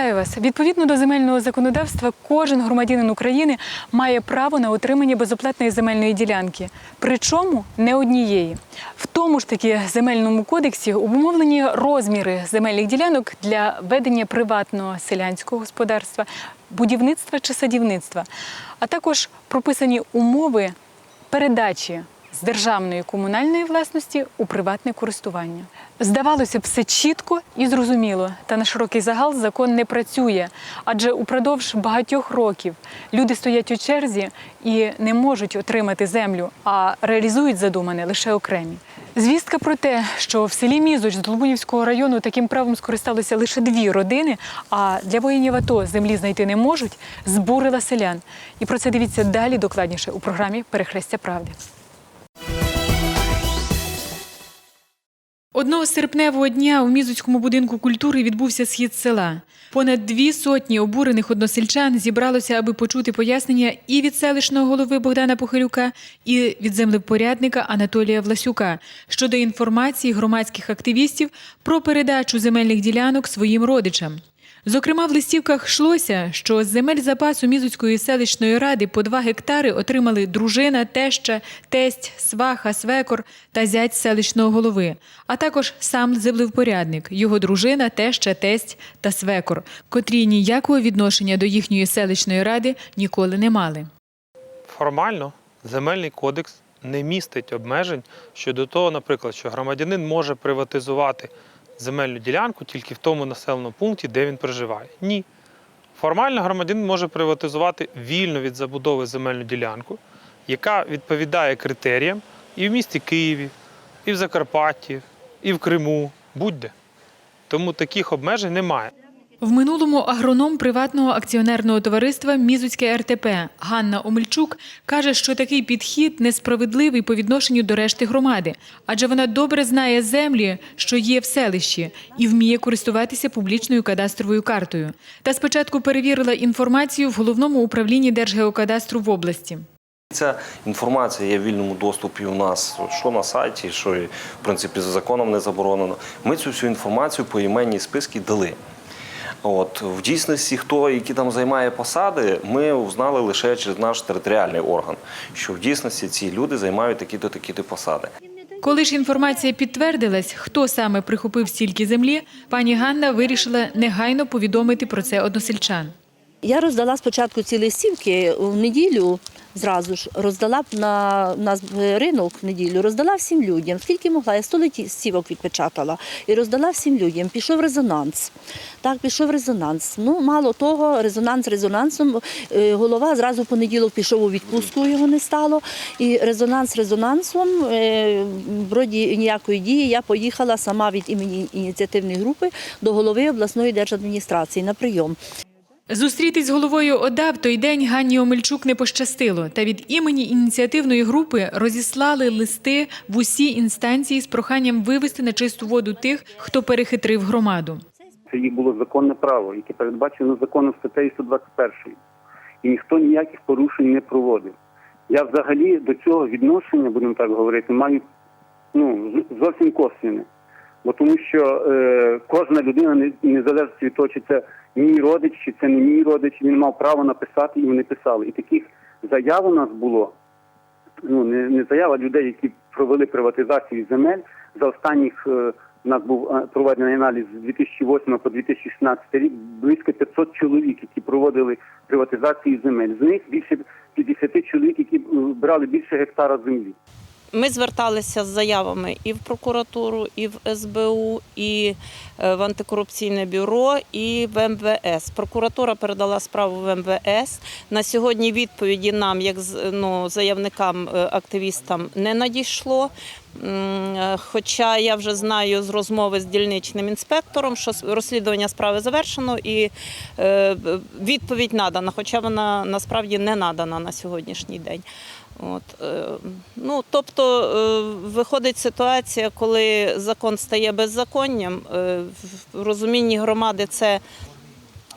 Вітаю вас! Відповідно до земельного законодавства, кожен громадянин України має право на отримання безоплатної земельної ділянки, причому не однієї. В тому ж таки земельному кодексі обумовлені розміри земельних ділянок для ведення приватного селянського господарства, будівництва чи садівництва, а також прописані умови передачі з державної комунальної власності у приватне користування. Здавалося б, все чітко і зрозуміло, та на широкий загал закон не працює, адже упродовж багатьох років люди стоять у черзі і не можуть отримати землю, а реалізують задумане лише окремі. Звістка про те, що в селі Мізоч з Долбунівського району таким правом скористалися лише дві родини, а для воїнів АТО землі знайти не можуть, збурила селян. І про це дивіться далі докладніше у програмі Перехрестя правди. Одного серпневого дня у Мізоцькому будинку культури відбувся схід села. Понад дві сотні обурених односельчан зібралося, аби почути пояснення і від селищного голови Богдана Похилюка, і від землепорядника Анатолія Власюка щодо інформації громадських активістів про передачу земельних ділянок своїм родичам. Зокрема, в листівках йшлося, що з земель запасу Мізоцької селищної ради по два гектари отримали дружина, теща, тесть, сваха, свекор та зять селищного голови, а також сам землевпорядник, його дружина, теща, тесть та свекор, котрі ніякого відношення до їхньої селищної ради ніколи не мали. Формально земельний кодекс не містить обмежень щодо того, наприклад, що громадянин може приватизувати земельну ділянку тільки в тому населеному пункті, де він проживає. Ні. Формально громадянин може приватизувати вільно від забудови земельну ділянку, яка відповідає критеріям і в місті Києві, і в Закарпатті, і в Криму, будь-де. Тому таких обмежень немає. В минулому агроном приватного акціонерного товариства Мізуцьке РТП Ганна Омельчук каже, що такий підхід несправедливий по відношенню до решти громади, адже вона добре знає землі, що є в селищі, і вміє користуватися публічною кадастровою картою. Та спочатку перевірила інформацію в головному управлінні Держгеокадастру в області. Ця інформація є в вільному доступі у нас, що на сайті, що в принципі за законом не заборонено. Ми цю всю інформацію по іменній списки дали. От в дійсності, хто які там займає посади, ми узнали лише через наш територіальний орган, що в дійсності ці люди займають такі-то такі-то посади. Коли ж інформація підтвердилась, хто саме прихопив стільки землі, пані Ганна вирішила негайно повідомити про це односельчан. Я роздала спочатку ці листівки в неділю. Зразу ж роздала на, на ринок в неділю, роздала всім людям, скільки могла, я 100 листівок відпечатала і роздала всім людям. Пішов резонанс. Так, пішов резонанс. Ну, мало того, резонанс резонансом. Е, Голова зразу в понеділок пішов у відпустку, його не стало. І резонанс резонансом, е, вроді ніякої дії, я поїхала сама від імені ініціативної групи до голови обласної держадміністрації на прийом. Зустрітись з головою ОДА в той день Ганні Омельчук не пощастило, та від імені ініціативної групи розіслали листи в усі інстанції з проханням вивести на чисту воду тих, хто перехитрив громаду. Це їх було законне право, яке передбачено законом статтею 121. І ніхто ніяких порушень не проводив. Я взагалі до цього відношення, будемо так говорити, маю ну, зовсім косвіне. Бо тому що е, кожна людина, не- незалежно від того, чи це мій родич, чи це не мій родич, він мав право написати, і вони писали. І таких заяв у нас було, ну не, не заява людей, які провели приватизацію земель за останніх. е, у нас був е, проведений аналіз з 2008 по 2016 рік близько 500 чоловік, які проводили приватизацію земель. З них більше 50 чоловік, які е, брали більше гектара землі. Ми зверталися з заявами і в прокуратуру, і в СБУ, і е, в антикорупційне бюро, і в МВС. Прокуратура передала справу в МВС. На сьогодні відповіді нам, як ну, заявникам, е, активістам, не надійшло. Е, Хоча я вже знаю з розмови з дільничним інспектором, що розслідування справи завершено і відповідь надана, хоча вона насправді не надана на сьогоднішній день. От, е, ну, тобто е, виходить ситуація, коли закон стає беззаконням. Е, в розумінні громади це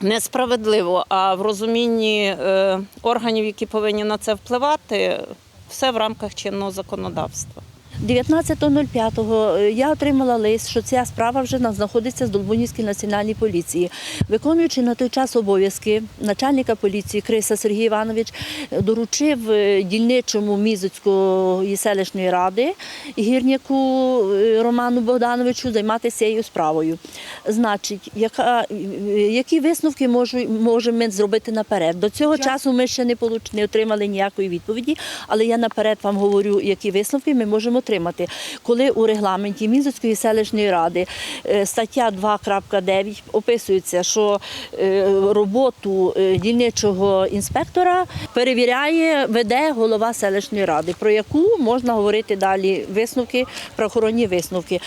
несправедливо, а в розумінні органів, які повинні на це впливати, все в рамках чинного законодавства. 19.05 я отримала лист, що ця справа вже знаходиться в Долбунівській національній поліції. Виконуючи на той час обов'язки начальника поліції Криса Сергій Іванович е, доручив е, дільничому Мізоцької селищної ради гірнику е, Роману Богдановичу займатися цією справою. Значить, яка, е, які висновки можемо ми зробити наперед? До цього часу ми ще не, получ- не отримали ніякої відповіді, але я наперед вам говорю, які висновки ми можемо отримати. Коли у регламенті Мінської селищної ради е, стаття 2.9 описується, що е, роботу е, дільничого інспектора перевіряє, веде голова селищної ради, про яку можна говорити далі висновки, правоохоронні висновки.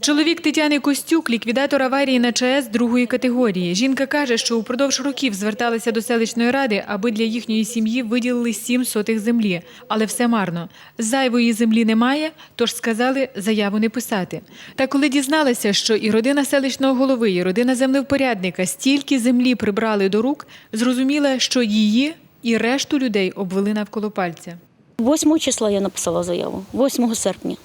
Чоловік Тетяни Костюк, ліквідатор аварії на ЧАЕС другої категорії. Жінка каже, що упродовж років зверталася до селищної ради, аби для їхньої сім'ї виділили сім сотих землі. Але все марно. Зайвої землі немає, тож сказали заяву не писати. Та коли дізналася, що і родина селищного голови, і родина землевпорядника стільки землі прибрали до рук, зрозуміла, що її і решту людей обвели навколо пальця. 8 числа я написала заяву, 8 серпня.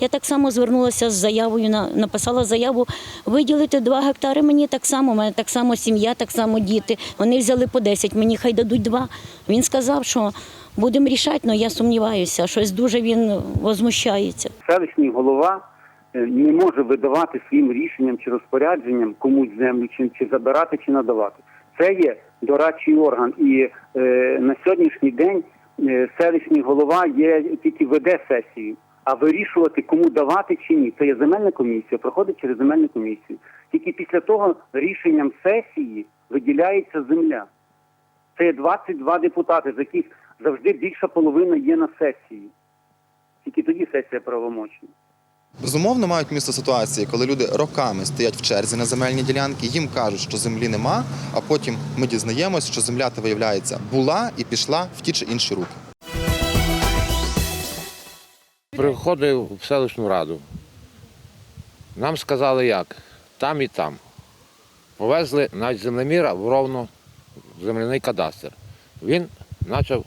Я так само звернулася з заявою, на- написала заяву виділити 2 гектари. Мені так само, у мене так само сім'я, так само діти. Вони взяли по 10, мені хай дадуть 2. Він сказав, що будемо рішати, але я сумніваюся, щось дуже він возмущається. селищний голова е, не може видавати своїм рішенням чи розпорядженням комусь землю, чи, чи забирати, чи надавати. Це є дорадчий орган. І е, на сьогоднішній день е, селищний голова є тільки веде сесію. А вирішувати, кому давати чи ні, це є земельна комісія, проходить через земельну комісію. Тільки після того рішенням сесії виділяється земля. Це є 22 депутати, з яких завжди більша половина є на сесії. Тільки тоді сесія правомочна. Безумовно, мають місце ситуації, коли люди роками стоять в черзі на земельні ділянки, їм кажуть, що землі нема, а потім ми дізнаємось, що земля виявляється була і пішла в ті чи інші руки. Приходив в селищну раду. Нам сказали як? Там і там. Повезли навіть землеміра в ровно земляний кадастр. Він почав,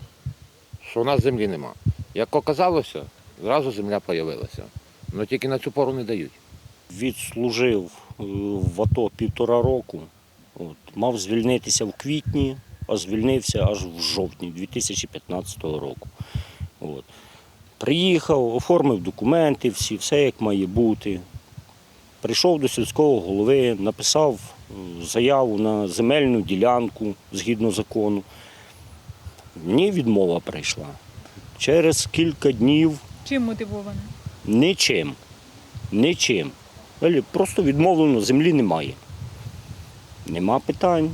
що у нас землі нема. Як оказалося, зразу земля з'явилася. Але тільки на цю пору не дають. відслужив е, в АТО півтора року. От, мав звільнитися в квітні, а звільнився аж в жовтні 2015 року. От. Приїхав, оформив документи, всі, все як має бути. Прийшов до сільського голови, написав е, заяву на земельну ділянку згідно закону. Мені відмова прийшла. Через кілька днів Чим мотивована? Нічим. Нічим. Просто відмовлено, землі немає. Нема питань.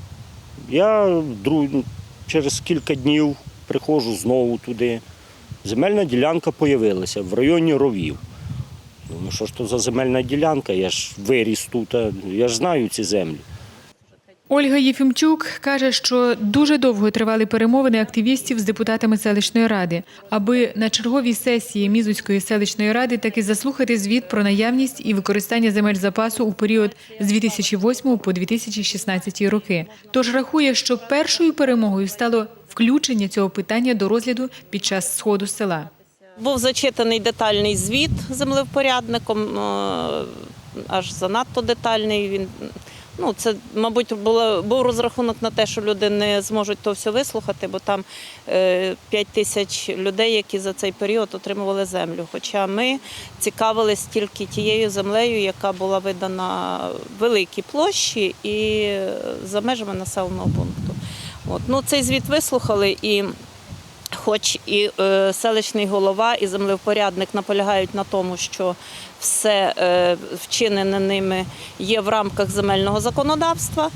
Я дру- через кілька днів приходжу знову туди. Земельна ділянка з'явилася в районі ровів. Ну що ж то за земельна ділянка? Я ж виріс тут, я ж знаю ці землі. Ольга Єфімчук каже, що дуже довго тривали перемовини активістів з депутатами селищної ради, аби на черговій сесії Мізуцької селищної ради таки заслухати звіт про наявність і використання земель запасу у період з 2008 по 2016 роки. Тож рахує, що першою перемогою стало включення цього питання до розгляду під час сходу села. Був зачитаний детальний звіт землевпорядником, е, аж занадто детальний. Він ну це, мабуть, було, був розрахунок на те, що люди не зможуть то все вислухати, бо там 5 тисяч людей, які за цей період отримували землю. Хоча ми цікавились тільки тією землею, яка була видана великій площі і за межами населеного пункту. От. Ну, цей звіт вислухали і. Хоч і е, селищний голова, і землевпорядник наполягають на тому, що все е, вчинене ними є в рамках земельного законодавства,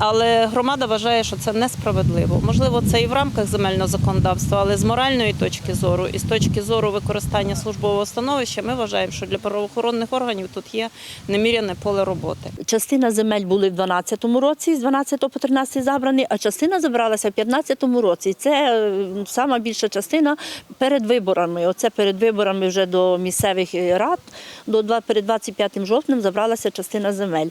але громада вважає, що це несправедливо. Можливо, це і в рамках земельного законодавства, але з моральної точки зору і з точки зору використання службового становища, ми вважаємо, що для правоохоронних органів тут є неміряне поле роботи. Частина земель були в 12 році, з 12 по 13 забрані, а частина забралася в 15 році. Це е, сама більша частина перед виборами. Оце перед виборами вже до місцевих рад, до перед 25 жовтнем забралася частина земель.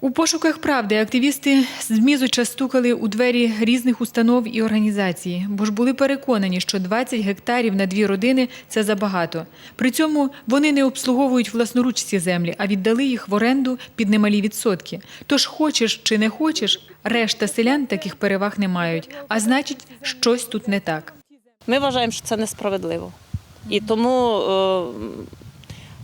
У пошуках правди активісти ЗМІ зачастукали у двері різних установ і організацій, бо ж були переконані, що 20 гектарів на дві родини це забагато. При цьому вони не обслуговують власноруч ці землі, а віддали їх в оренду під немалі відсотки. Тож хочеш чи не хочеш, решта селян таких переваг не мають. А значить, щось тут не так. Ми вважаємо, що це несправедливо. І тому е,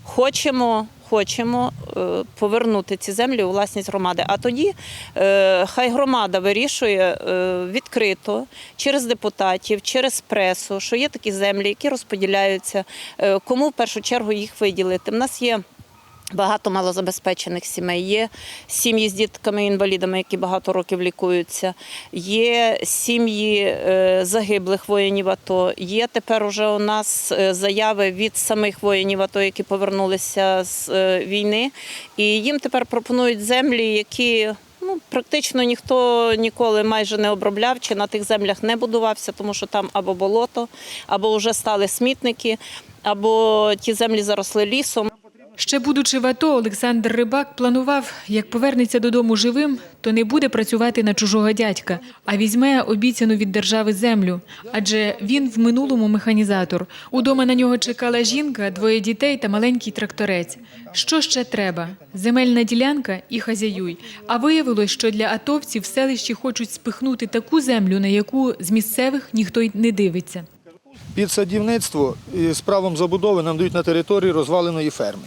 хочемо, хочемо е, повернути ці землі у власність громади. А тоді е, хай громада вирішує е, відкрито через депутатів, через пресу, що є такі землі, які розподіляються, кому в першу чергу їх виділити. У нас є Багато малозабезпечених сімей. Є сім'ї з дітками-інвалідами, які багато років лікуються. Є сім'ї е, загиблих воїнів АТО. Є тепер уже у нас е, заяви від самих воїнів АТО, які повернулися з е, війни. І їм тепер пропонують землі, які ну, практично ніхто ніколи майже не обробляв чи на тих землях не будувався, тому що там або болото, або вже стали смітники, або ті землі заросли лісом. Ще будучи в АТО, Олександр Рибак планував, як повернеться додому живим, то не буде працювати на чужого дядька, а візьме обіцяну від держави землю. Адже він в минулому механізатор. Удома на нього чекала жінка, двоє дітей та маленький тракторець. Що ще треба? Земельна ділянка і хазяюй. А виявилось, що для атовців в селищі хочуть спихнути таку землю, на яку з місцевих ніхто й не дивиться. Під садівництво з правом забудови нам дають на території розваленої ферми,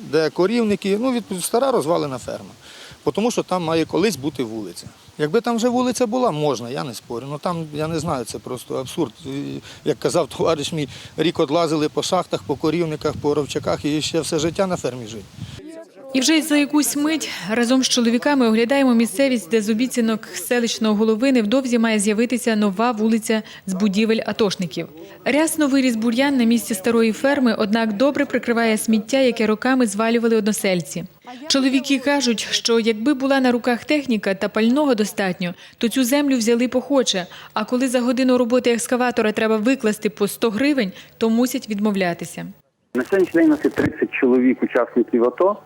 де корівники, ну, від, стара розвалена ферма. Тому що там має колись бути вулиця. Якби там вже вулиця була, можна, я не спорю. Ну там, я не знаю, це просто абсурд. Як казав товариш мій, рік одлазили по шахтах, по корівниках, по ровчаках і ще все життя на фермі жити. І вже за якусь мить разом з чоловіками оглядаємо місцевість, де з обіцянок селищного голови невдовзі має з'явитися нова вулиця з будівель атошників. Рясно виріс бур'ян на місці старої ферми, однак добре прикриває сміття, яке роками звалювали односельці. Чоловіки кажуть, що якби була на руках техніка та пального достатньо, то цю землю взяли похоче. А коли за годину роботи екскаватора треба викласти по 100 гривень, то мусять відмовлятися. На сьогоднішній день у нас є 30 чоловік учасників АТО,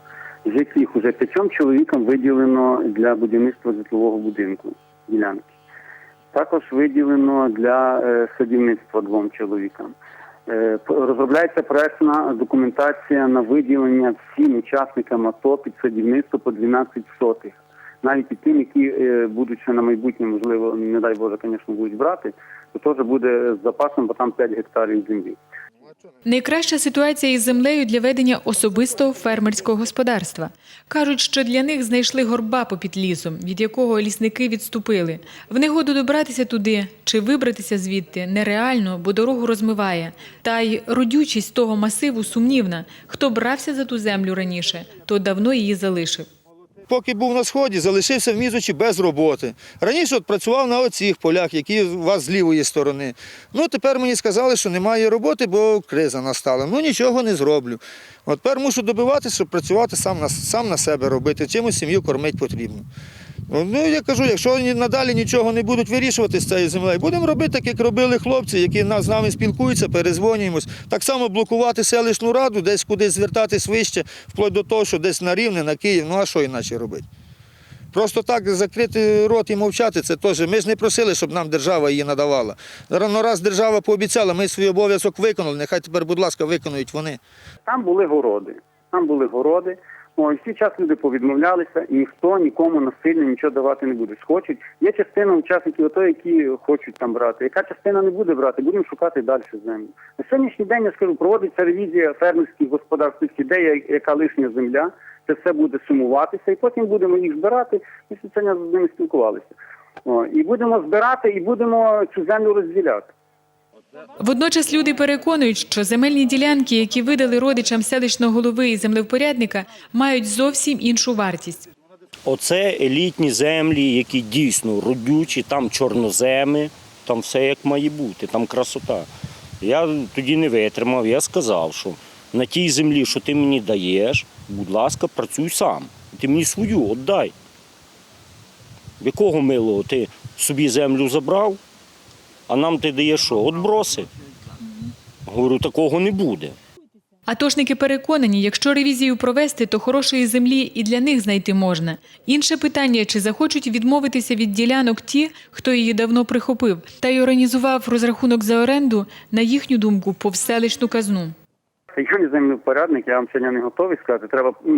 з яких уже п'ятьом чоловікам виділено для будівництва житлового будинку ділянки. Також виділено для е, садівництва двом чоловікам. Е, розробляється проектна документація на виділення всім учасникам АТО під садівництво по 12 сотих. Навіть і тим, які е, будуть на майбутнє, можливо, не дай Боже, звісно, будуть брати, то теж буде з запасом, бо там 5 гектарів землі. Найкраща ситуація із землею для ведення особистого фермерського господарства. Кажуть, що для них знайшли горба попід лісом, від якого лісники відступили. В негоду добратися туди чи вибратися звідти нереально, бо дорогу розмиває. Та й родючість того масиву сумнівна. Хто брався за ту землю раніше, то давно її залишив. Поки був на сході, залишився в мізочі без роботи. Раніше от працював на оцих полях, які у вас з лівої сторони. Ну тепер мені сказали, що немає роботи, бо криза настала. Ну нічого не зроблю. От тепер мушу добиватися, щоб працювати сам на, сам на себе робити, чимось сім'ю кормити потрібно. Ну, я кажу, якщо надалі нічого не будуть вирішувати з цією землею, будемо робити так, як робили хлопці, які з нами спілкуються, перезвонюємось. Так само блокувати селищну раду, десь кудись звертатись вище, вплоть до того, що десь на Рівне, на Київ, ну а що іначе робити? Просто так закрити рот і мовчати, це теж. Ми ж не просили, щоб нам держава її надавала. Ну, раз держава пообіцяла, ми свій обов'язок виконали, нехай тепер, будь ласка, виконують вони. Там були городи. Там були городи. Ой, всі час люди повідмовлялися, і ніхто нікому насильно нічого давати не буде. Хочуть. Є частина учасників АТО, які хочуть там брати. Яка частина не буде брати, будемо шукати далі землю. На сьогоднішній день я скажу, проводиться ревізія фермерських господарств, де яка лишня земля. Це все буде сумуватися, і потім будемо їх збирати. Ми сьогодні з ними спілкувалися. О, і будемо збирати, і будемо цю землю розділяти. Водночас люди переконують, що земельні ділянки, які видали родичам селищного голови і землевпорядника, мають зовсім іншу вартість. Оце елітні землі, які дійсно родючі, там чорноземи, там все як має бути, там красота. Я тоді не витримав, я сказав, що на тій землі, що ти мені даєш, будь ласка, працюй сам. Ти мені свою віддай. Якого милого ти собі землю забрав, а нам ти даєш що? Отброси. Говорю, такого не буде. Атошники переконані, якщо ревізію провести, то хорошої землі і для них знайти можна. Інше питання, чи захочуть відмовитися від ділянок ті, хто її давно прихопив, та й організував розрахунок за оренду, на їхню думку, повселищну казну. Якщо не землевпорядник, я вам сьогодні не готовий сказати. Треба е,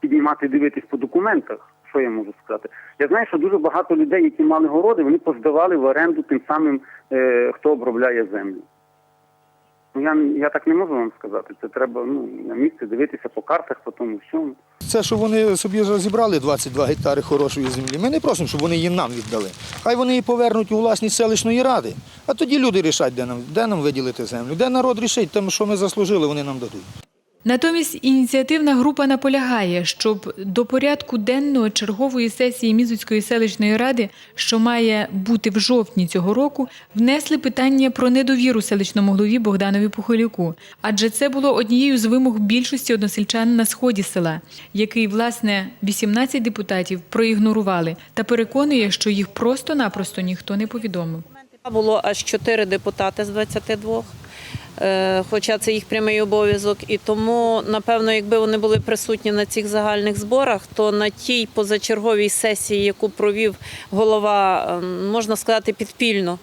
піднімати і дивитись по документах. Що я можу сказати? Я знаю, що дуже багато людей, які мали городи, вони поздавали в оренду тим самим, е, хто обробляє землю. Ну я, я так не можу вам сказати. Це треба ну, на місці дивитися по картах, по тому всьому. Це, що вони собі розібрали 22 гектари хорошої землі. Ми не просимо, щоб вони її нам віддали. Хай вони її повернуть у власність селищної ради. А тоді люди рішать, де нам, де нам виділити землю. Де народ рішить, тому що ми заслужили, вони нам дадуть. Натомість ініціативна група наполягає, щоб до порядку денного чергової сесії Мізуцької селищної ради, що має бути в жовтні цього року, внесли питання про недовіру селищному голові Богданові Пухолюку. Адже це було однією з вимог більшості односельчан на сході села, який, власне, 18 депутатів проігнорували та переконує, що їх просто-напросто ніхто не повідомив. Було аж 4 депутати з 22, е, хоча це їх прямий обов'язок. І тому, напевно, якби вони були присутні на цих загальних зборах, то на тій позачерговій сесії, яку провів голова, е, можна сказати, підпільно.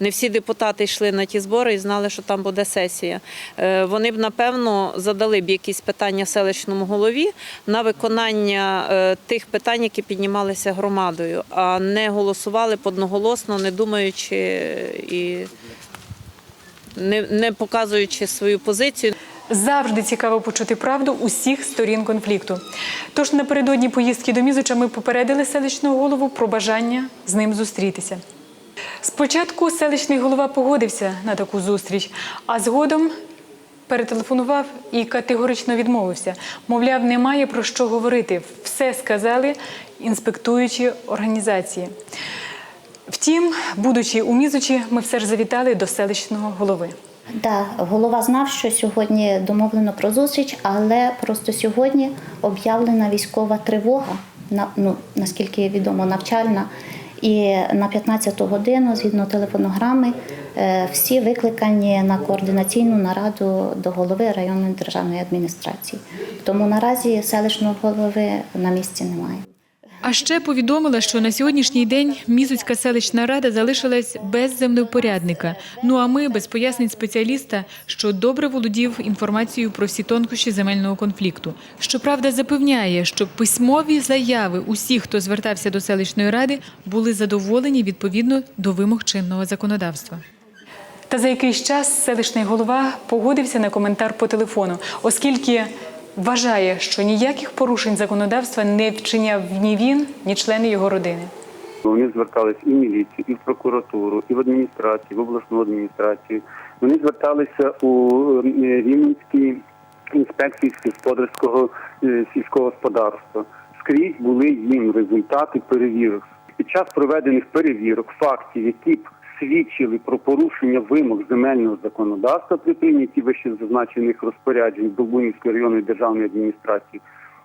Не всі депутати йшли на ті збори і знали, що там буде сесія. Е, Вони б напевно задали б якісь питання селищному голові на виконання е, тих питань, які піднімалися громадою, а не голосували б одноголосно, не думаючи і не, не показуючи свою позицію. Завжди цікаво почути правду усіх сторін конфлікту. Тож напередодні поїздки до Мізуча ми попередили селищного голову про бажання з ним зустрітися. Спочатку селищний голова погодився на таку зустріч, а згодом перетелефонував і категорично відмовився. Мовляв, немає про що говорити. Все сказали інспектуючі організації. Втім, будучи у Мізучі, ми все ж завітали до селищного голови. Да, голова знав, що сьогодні домовлено про зустріч, але просто сьогодні об'явлена військова тривога, на- ну, наскільки відомо, навчальна. І на 15 годину, згідно телефонограми, е, всі викликані на координаційну нараду до голови районної державної адміністрації. Тому наразі селищного голови на місці немає. А ще повідомила, що на сьогоднішній день Мізуцька селищна рада залишилась без землевпорядника. Ну а ми без пояснень спеціаліста, що добре володів інформацією про всі тонкощі земельного конфлікту. Щоправда, запевняє, що письмові заяви усіх, хто звертався до селищної ради, були задоволені відповідно до вимог чинного законодавства. Та за якийсь час селищний голова погодився на коментар по телефону, оскільки вважає, що ніяких порушень законодавства не вчиняв ні він, ні члени його родини. Вони звертались і в міліцію, і в прокуратуру, і в адміністрацію, в обласну адміністрацію. Вони зверталися у е, Рівненській інспекції сільськогосподарського е, сільського господарства. Скрізь були їм результати перевірок. Під час проведених перевірок фактів, які б свідчили про порушення вимог земельного законодавства при прийнятті вище зазначених розпоряджень Долбунівської районної державної адміністрації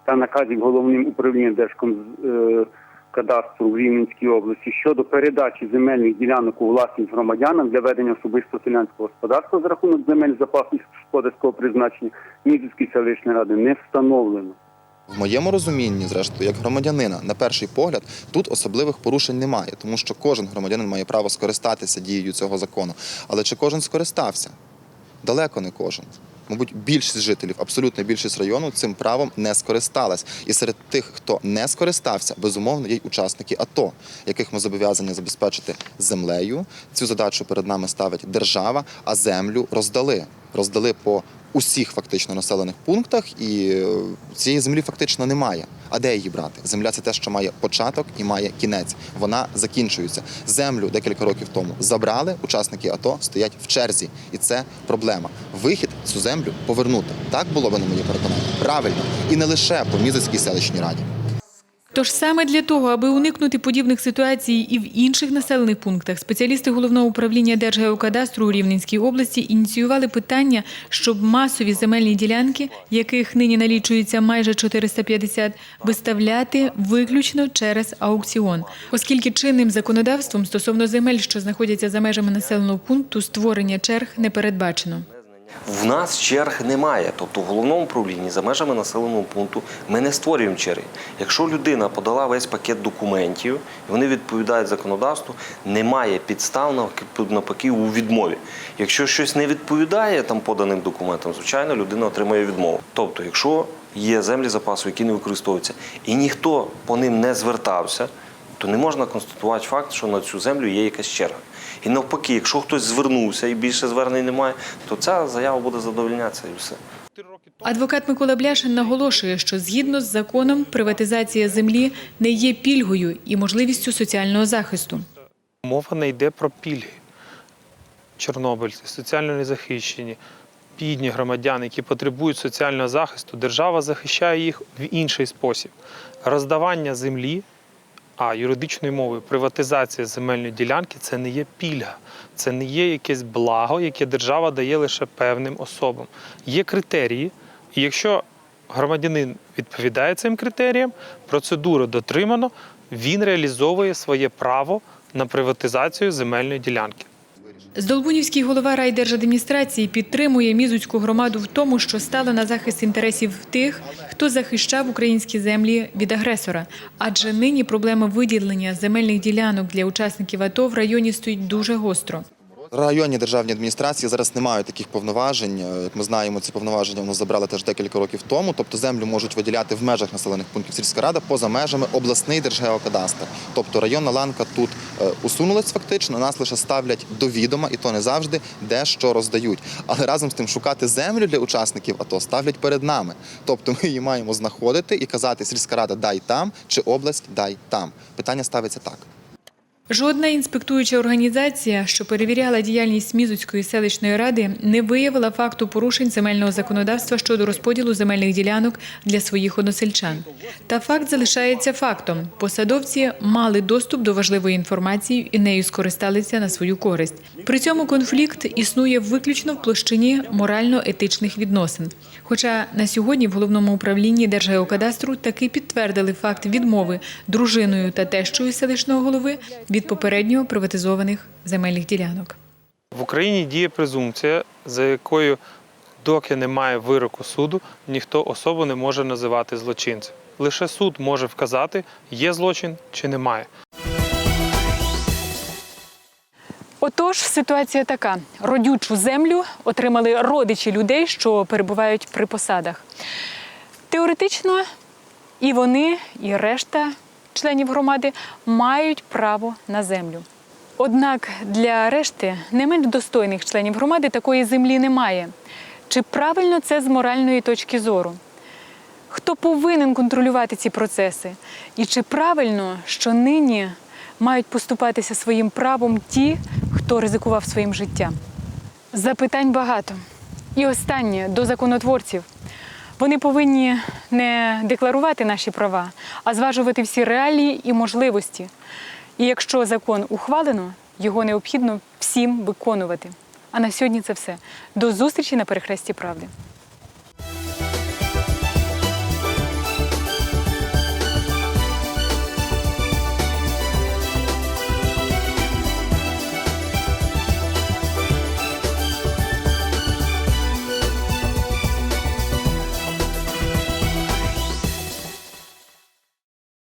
та наказів головним управлінням Держкомкадастру в Рівненській області щодо передачі земельних ділянок у власність громадянам для ведення особистого селянського господарства за рахунок земель запасів господарського призначення Мізівської селищної ради не встановлено. В моєму розумінні, зрештою, як громадянина, на перший погляд, тут особливих порушень немає, тому що кожен громадянин має право скористатися дією цього закону. Але чи кожен скористався? Далеко не кожен. Мабуть, більшість жителів, абсолютна більшість району цим правом не скористалась. І серед тих, хто не скористався, безумовно, є й учасники АТО, яких ми зобов'язані забезпечити землею. Цю задачу перед нами ставить держава, а землю роздали. Роздали по усіх фактично населених пунктах, і е, цієї землі фактично немає. А де її брати? Земля це те, що має початок і має кінець. Вона закінчується. Землю декілька років тому забрали. Учасники АТО стоять в черзі, і це проблема. Вихід цю землю повернути. Так було би на моє переконання. Правильно, і не лише по Мізицькій селищній раді. Тож саме для того, аби уникнути подібних ситуацій і в інших населених пунктах, спеціалісти головного управління Держгеокадастру у Рівненській області ініціювали питання, щоб масові земельні ділянки, яких нині налічується майже 450, виставляти виключно через аукціон, оскільки чинним законодавством стосовно земель, що знаходяться за межами населеного пункту, створення черг не передбачено. В нас черг немає. Тобто в головному управлінні за межами населеного пункту ми не створюємо черги. Якщо людина подала весь пакет документів, і вони відповідають законодавству, немає підстав навпаки у відмові. Якщо щось не відповідає там поданим документам, звичайно, людина отримує відмову. Тобто, якщо є землі запасу, які не використовуються, і ніхто по ним не звертався, то не можна констатувати факт, що на цю землю є якась черга. І навпаки, якщо хтось звернувся і більше звернень немає, то ця заява буде задовольнятися і все. Адвокат Микола Бляшин наголошує, що згідно з законом приватизація землі не є пільгою і можливістю соціального захисту. Мова не йде про пільги. Чорнобильці, соціально незахищені, бідні громадяни, які потребують соціального захисту, держава захищає їх в інший спосіб. Роздавання землі, а юридичною мовою приватизація земельної ділянки це не є пільга, це не є якесь благо, яке держава дає лише певним особам. Є критерії, і якщо громадянин відповідає цим критеріям, процедура дотримано, він реалізовує своє право на приватизацію земельної ділянки. Здолбунівський голова райдержадміністрації підтримує Мізуцьку громаду в тому, що стала на захист інтересів тих, хто захищав українські землі від агресора. Адже нині проблема виділення земельних ділянок для учасників АТО в районі стоїть дуже гостро. Районні державні адміністрації зараз не мають таких повноважень. Е, Як ми знаємо, ці повноваження воно забрали теж декілька років тому. Тобто землю можуть виділяти в межах населених пунктів сільська рада поза межами обласний держгеокадастр. Тобто районна ланка тут е, усунулась фактично. Нас лише ставлять до відома, і то не завжди, де що роздають. Але разом з тим шукати землю для учасників АТО ставлять перед нами. Тобто ми її маємо знаходити і казати, сільська рада дай там чи область дай там. Питання ставиться так. Жодна інспектуюча організація, що перевіряла діяльність Мізуцької селищної ради, не виявила факту порушень земельного законодавства щодо розподілу земельних ділянок для своїх односельчан. Та факт залишається фактом. Посадовці мали доступ до важливої інформації і нею скористалися на свою користь. При цьому конфлікт існує виключно в площині морально-етичних відносин. Хоча на сьогодні в головному управлінні Держгеокадастру таки підтвердили факт відмови дружиною та тещою селищного голови від попередньо приватизованих земельних ділянок. В Україні діє презумпція, за якою, доки немає вироку суду, ніхто особу не може називати злочинцем. Лише суд може вказати, є злочин чи немає. Отож, ситуація така: родючу землю отримали родичі людей, що перебувають при посадах. Теоретично і вони, і решта членів громади мають право на землю. Однак для решти не менш достойних членів громади такої землі немає. Чи правильно це з моральної точки зору? Хто повинен контролювати ці процеси? І чи правильно, що нині мають поступатися своїм правом ті, хто ризикував своїм життям? Запитань багато. І останнє до законотворців. Вони повинні не декларувати наші права, а зважувати всі реалії і можливості. І якщо закон ухвалено, його необхідно всім виконувати. А на сьогодні це все. До зустрічі на перехресті правди.